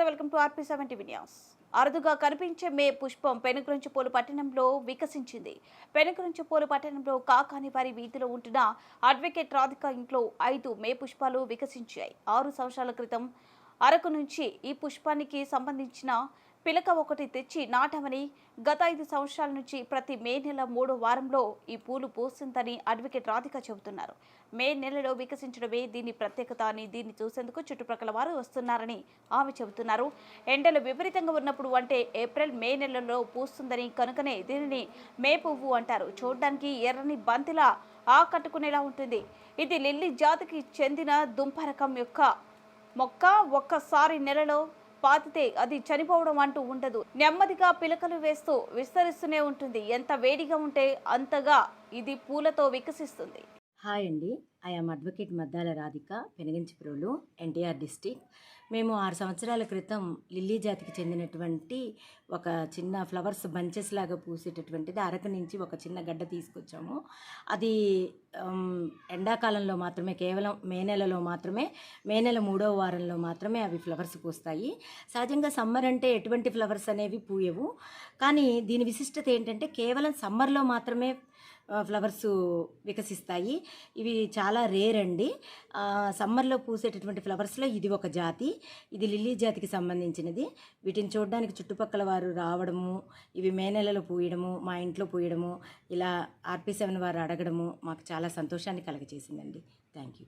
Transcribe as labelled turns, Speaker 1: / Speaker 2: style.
Speaker 1: నమస్తే welcome to RP seven TV news. అరుదుగా కనిపించే మే పుష్పం పెనుగురించిపోలు పట్టణంలో వికసించింది. పెనుగురించిపోలు పట్టణంలో కాకాని వారి వీధిలో ఉంటున్న అడ్వకేట్ రాధిక ఇంట్లో ఐదు మే పుష్పాలు వికసించాయి. ఆరు సంవత్సరాల క్రితం అరకు నుంచి ఈ పుష్పానికి సంబంధించిన పిలక ఒకటి తెచ్చి నాటమని గత ఐదు సంవత్సరాల నుంచి ప్రతి మే నెల మూడో వారంలో ఈ పూలు పూస్తుందని అడ్వకేట్ రాధిక చెబుతున్నారు. మే నెలలో వికసించడమే దీని ప్రత్యేకత అని దీన్ని చూసేందుకు చుట్టుప్రక్కల వారు వస్తున్నారని ఆమె చెబుతున్నారు. ఎండలు విపరీతంగా ఉన్నప్పుడు అంటే ఏప్రిల్ మే నెలలో పూస్తుందని కనుకనే దీనిని మే పువ్వు అంటారు. చూడడానికి ఎర్రని బంతిలా ఆకట్టుకునేలా ఉంటుంది. ఇది లిల్లీ జాతికి చెందిన దుంప రకం యొక్క మొక్క. ఒక్కసారి నెలలో పాతితే అది చనిపోవడం అంటూ ఉండదు. నెమ్మదిగా పిలకలు వేస్తూ విస్తరిస్తూనే ఉంటుంది. ఎంత వేడిగా ఉంటే అంతగా ఇది పూలతో వికసిస్తుంది.
Speaker 2: హాయ్ అండి. I'm advocate Maddala Radhika Penuganchiprolu NTR district మేము ఆరు సంవత్సరాల క్రితం లిల్లీ జాతికి చెందినటువంటి ఒక చిన్న ఫ్లవర్స్ బంచెస్ లాగా పూసేటటువంటిది అరకు నుంచి ఒక చిన్న గడ్డ తీసుకొచ్చాము. అది ఎండాకాలంలో మాత్రమే కేవలం మే నెలలో మాత్రమే మే నెల మూడవ వారంలో మాత్రమే అవి ఫ్లవర్స్ పూస్తాయి. సహజంగా సమ్మర్ అంటే ఎటువంటి ఫ్లవర్స్ అనేవి పూయవు. కానీ దీని విశిష్టత ఏంటంటే కేవలం సమ్మర్లో మాత్రమే ఫ్లవర్స్ వికసిస్తాయి. ఇవి చాలా రేర్ అండి. సమ్మర్లో పూసేటటువంటి ఫ్లవర్స్లో ఇది ఒక జాతి. ఇది లిల్లీ జాతికి సంబంధించినది. వీటిని చూడడానికి చుట్టుపక్కల వారు రావడము ఇవి మే నెలలో పూయడము మా ఇంట్లో పూయడము ఇలా ఆర్పీ సెవెన్ వారు అడగడము మాకు చాలా సంతోషాన్ని కలగజేసిందండి. Thank you